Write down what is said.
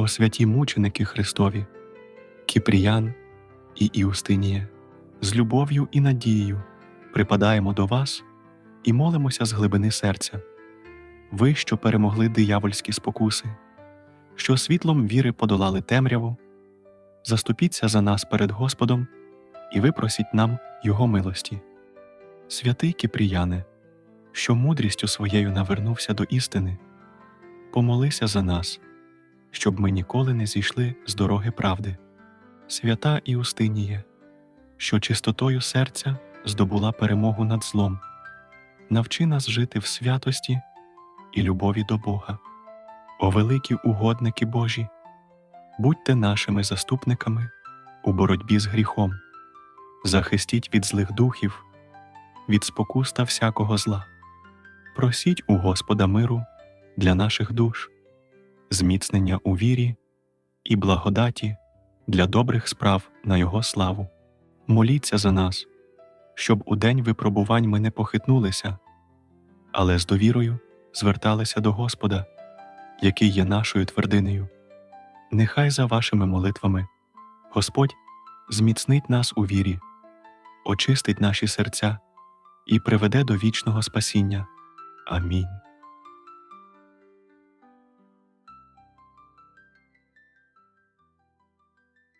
О святі мученики Христові, Кіпріян і Іустинія, з любов'ю і надією припадаємо до вас і молимося з глибини серця. Ви, що перемогли диявольські спокуси, що світлом віри подолали темряву, заступіться за нас перед Господом і випросіть нам Його милості. Святий Кіпріяне, що мудрістю своєю навернувся до істини, помолися за нас, щоб ми ніколи не зійшли з дороги правди. Свята Іустиніє, що чистотою серця здобула перемогу над злом, навчи нас жити в святості і любові до Бога. О великі угодники Божі, будьте нашими заступниками у боротьбі з гріхом, захистіть від злих духів, від спокус та всякого зла. Просіть у Господа миру для наших душ, зміцнення у вірі і благодаті для добрих справ на Його славу. Моліться за нас, щоб у день випробувань ми не похитнулися, але з довірою зверталися до Господа, який є нашою твердинею. Нехай за вашими молитвами Господь зміцнить нас у вірі, очистить наші серця і приведе до вічного спасіння. Амінь.